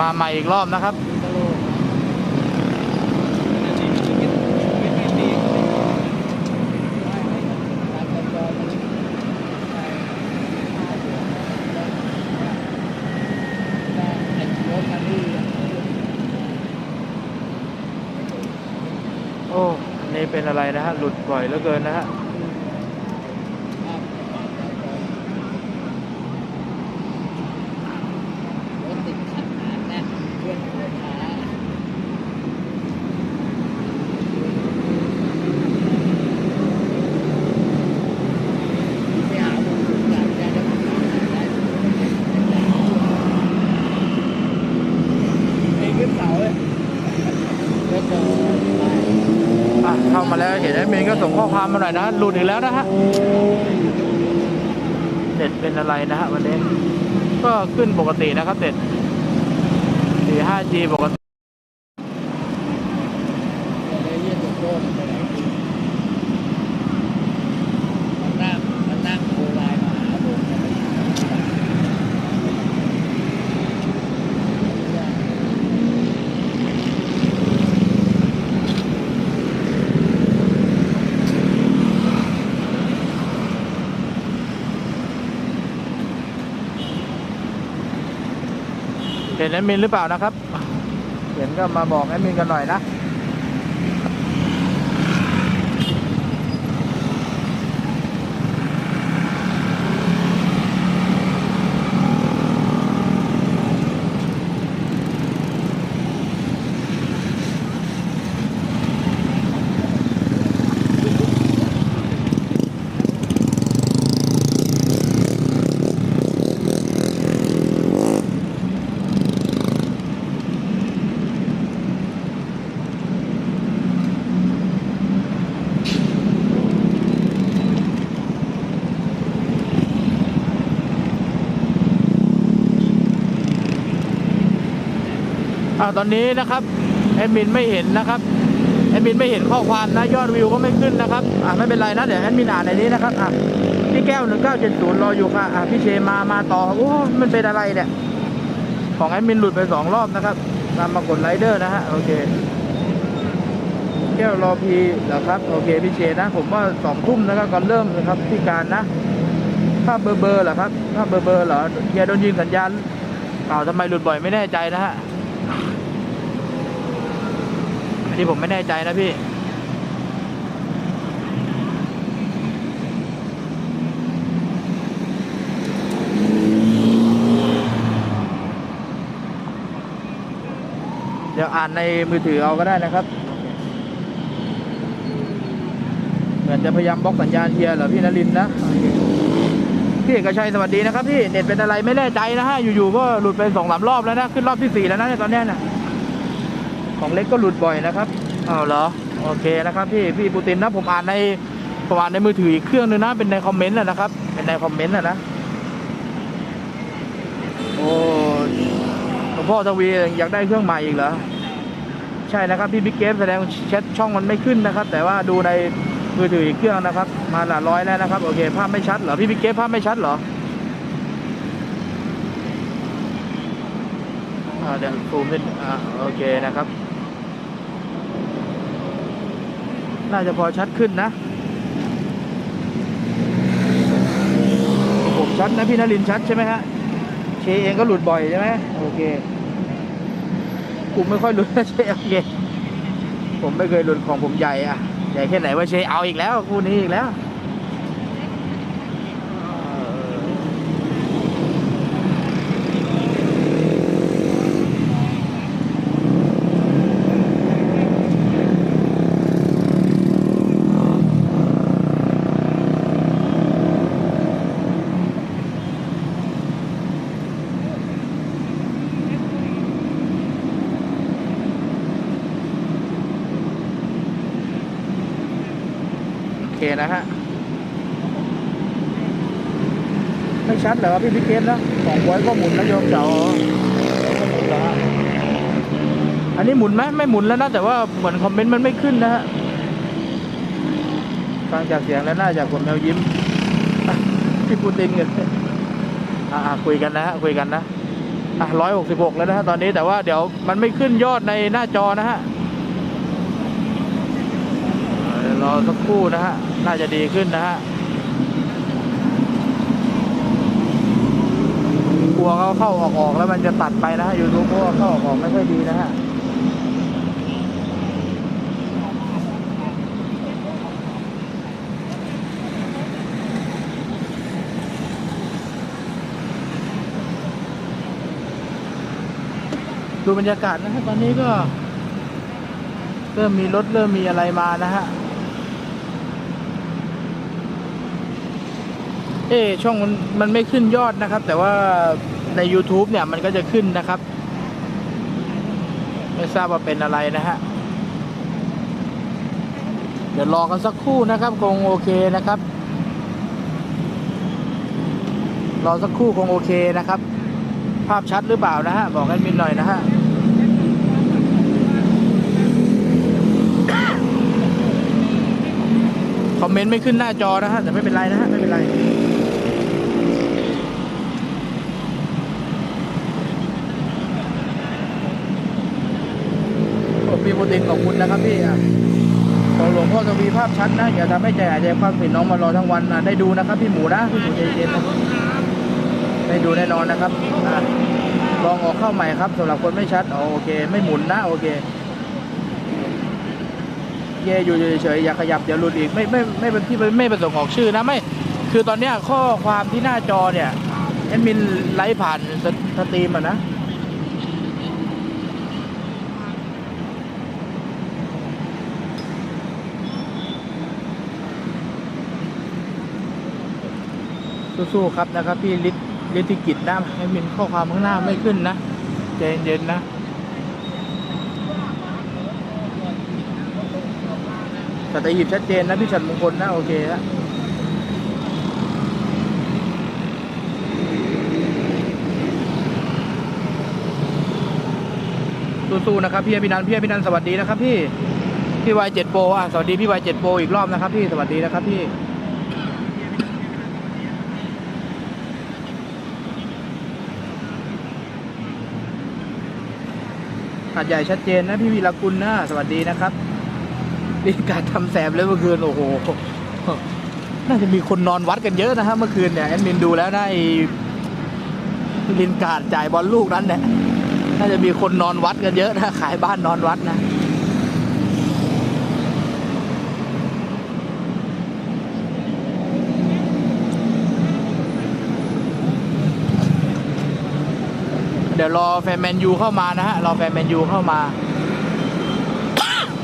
มาใหม่อีกรอบนะครับโอ้นี่เป็นอะไรนะฮะ หลุดบ่อยเหลือเกินนะฮะ รถติดขัดหนาแน่นเครื่องรถช้าไปหาบุญสุขอยากจะได้บุญได้ไม่ขึ้นเสาเลยรถจอได้ อะเข้ามาแล้วเห็นแอดมินก็ส่งข้อความมาหน่อยนะหลุดอีกแล้วนะฮะเด็ดเป็นอะไรนะฮะวันนี้ก็ขึ้นปกตินะครับเด็ด 4 5G ปกติ เลยเยี่ยมโดนไปไหนกินมันนั่งมันนั่งโวยวายมาหาผมเนี่ยมัน เห็ นแอดมินหรือเปล่านะครับเห็นก็มาบอกแอดมินกันหน่อยนะ อ่าตอนนี้นะครับแอดมินไม่เห็นนะครับแอดมินไม่เห็นข้อความนะยอดวิวก็ไม่ขึ้นนะครับอ่าไม่เป็นไรนะเดี๋ยวแอดมินอ่านในนี้นะครับอะพี่แก้ว1970รออยู่ค่ะอะพี่เชมามาต่อโอ้มันเป็นอะไรเนี่ยของแอดมินหลุดไปสองรอบนะครับตามมากดไลเดอร์นะฮะโอเคแก้วรอพีเหรอครับโอเคพี่เชนะ ผมว่าสองทุ่มนะครับก่อนเริ่มนะครับที่การนะถ้าเบอร์เบอร์เหรอครับถ้าเบอร์เบอร์เหรอเฮียโดนยิงสัญญาณเปล่าทำไมหลุดบ่อยไม่แน่ใจนะฮะ อันนี้ผมไม่แน่ใจนะพี่เดี๋ยวอ่านในมือถือเอาก็ได้นะครับ เหมือนจะพยายามบล็อกสัญญาณเทียร์เหรอพี่นรินนะ พี่เอกชัยสวัสดีนะครับพี่เน็ตเป็นอะไรไม่แน่ใจนะฮะ อยู่ๆก็หลุดไปสองสามรอบแล้วนะ ขึ้นรอบที่สี่แล้วนะตอนนี้นะ ของเล็กก็หลุดบ่อยนะครับอ้าวเหรอโอเคนะครับพี่พี่ปูตินนะผมอ่านในผมอ่านในมือถืออีกเครื่องนึงนะเป็นในคอมเมนต์นะนะครับ เป็นในคอมเมนต์นะนะโอ้หลวงพ่อทวีอยากได้เครื่องใหม่อีกเหรอใช่นะครับพี่บิ๊กเกมแสดงแชทช่องมันไม่ขึ้นนะครับ แต่ว่าดูในมือถืออีกเครื่องนะครับ มาหลายร้อยแล้วนะครับโอเคภาพไม่ชัดเหรอพี่บิ๊กเกมภาพไม่ชัดเหรออ่าเดี๋ยวซูมนิดอ่าโอเคนะครับ น่าจะพอชัดขึ้นนะ ผมชัดนะพี่นรินชัดใช่ไหมฮะ เชเองก็หลุดบ่อยใช่ไหมโอเคผมไม่ค่อยหลุดนะเชโอเค ผมไม่เคยหลุดของผมใหญ่อะใหญ่แค่ไหนว่าเชเอาอีกแล้วคู่นี้อีกแล้ว นะฮะ ไม่ชัดเหรอพี่พิเกตนะสองไว้ก็หมุนนะโยมเสาก็หมุนแล้วฮะอันนี้หมุนไหมไม่หมุนแล้วนะ แต่ว่าเหมือนคอมเมนต์มันไม่ขึ้นนะฮะ ฟังจากเสียงแล้วน่าจะคนแมวยิ้มพี่ปูตินกันอ่าคุยกันนะฮะคุยกันนะอะร้อยหกสิบหกแล้วนะฮะตอนนี้แต่ว่าเดี๋ยวมันไม่ขึ้นยอดในหน้าจอนะฮะ รอสักครู่นะฮะ น่าจะดีขึ้นนะฮะกลัวเขาเข้าออกออกแล้วมันจะตัดไปนะฮะยูทูบเพราะว่าเข้าออกออกไม่ค่อยดีนะฮะดูบรรยากาศนะฮะตอนนี้ก็ เริ่มมีรถเริ่มมีอะไรมานะฮะ เอ๊ช่องมันมันไม่ขึ้นยอดนะครับ แต่ว่าใน YouTube เนี่ยมันก็จะขึ้นนะครับ ไม่ทราบว่าเป็นอะไรนะฮะ เดี๋ยวรอกันสักครู่นะครับ คงโอเคนะครับ รอสักครู่คงโอเคนะครับ ภาพชัดหรือเปล่านะฮะ บอกแอดมินหน่อยนะฮะคอมเมนต์ไม่ขึ้นหน้าจอนะฮะ แต่ไม่เป็นไรนะฮะ ไม่เป็นไร มีโปรตีนของคุณนะครับพี่ของหลวงพ่อทวีภาพชัดนะอย่าทำให้ใจหายใจคว่ำผิดน้องมารอทั้งวันนะได้ดูนะครับพี่หมูนะพี่หมูใจเย็นนะได้ดูแน่นอนนะครับลองออกเข้าใหม่ครับสำหรับคนไม่ชัดโอเค ไม่หมุนนะโอเคเย่อยู่เฉยๆอย่าขยับเดี๋ยวหลุดอีกไม่ไม่ไม่เป็นที่ไม่ประสงค์ออกชื่อนะไม่ คือตอนเนี้ยข้อความที่หน้าจอเนี่ยแอดมินไลฟ์ผ่านสตสตรีมอะนะ สู้ๆครับนะครับ พี่ฤทธิ์ฤทธิกิจนะให้มินข้อความข้างหน้าไม่ขึ้นนะใจเย็นๆนะสัตหีบชัดเจนนะพี่ฉันมงคลนะโอเคฮะสู้ๆนะครับพี่อภินันพี่อภินันสวัสดีนะครับพี่พี่วายเจ็ดโปรอะสวัสดีพี่วายเจ็ดโปรอีกรอบนะครับพี่สวัสดีนะครับพี่ หาดใหญ่ชัดเจนนะพี่วีรกุลนะสวัสดีนะครับนี่การทำแสบเลยเมื่อคืนโอ้โหน่าจะมีคนนอนวัดกันเยอะนะฮะเมื่อคืนเนี่ยแอดมินดูแล้วนะไอ้ลินการจ่ายบอลลูกนั้นเนี่ยน่าจะมีคนนอนวัดกันเยอะนะขายบ้านนอนวัดนะ เดี๋ยวรอแฟนแมนยูเข้ามานะฮะรอแฟนแมนยูเข้ามา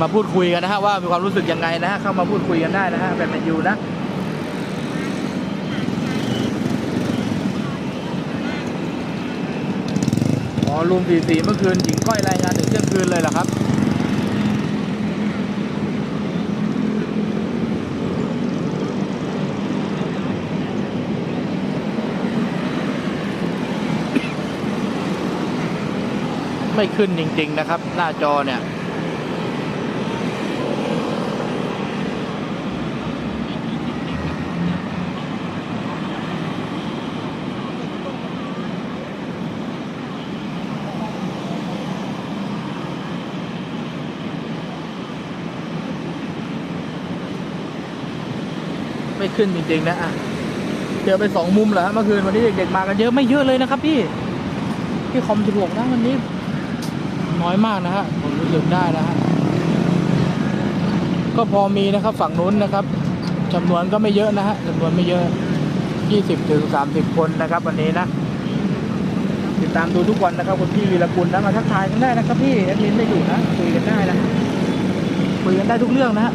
มาพูดคุยกันนะฮะว่ามีความรู้สึกยังไงนะฮะเข้ามาพูดคุยกันได้นะฮะแฟนแมนยูนะอ๋อลุมสีสีเมื่อคืนหญิงก้อยรายงานถึงเที่ยงคืนเลยเหรอครับ ไม่ขึ้นจริง ๆ นะครับ หน้าจอเนี่ย ไม่ขึ้นจริง ๆ นะอะเจอไปสองมุมเหรอเมื่อคืนวันนี้เด็กๆมากันเยอะไม่เยอะเลยนะครับพี่ที่คอมสิบหกนะวันนี้ น้อยมากนะฮะผมรู้สึกได้นะฮะก็พอมีนะครับฝั่งนู้นนะครับจำนวนก็ไม่เยอะนะฮะจำนวนไม่เยอะยี่สิบถึงสามสิบคนนะครับ วันนี้นะติดตามดูทุกวันนะครับคุณพี่วีรกุลนะมาทักทายกันได้นะครับพี่แอดมินไม่อยู่นะคุยกันได้นะคุยกันได้ทุกเรื่องนะฮะ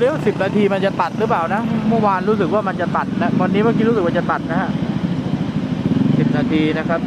เดี๋ยวสิบนาทีมันจะตัดหรือเปล่านะ เมื่อวานรู้สึกว่ามันจะตัดนะ วันนี้เมื่อกี้รู้สึกว่าจะตัดนะฮะสิบนาทีนะครับ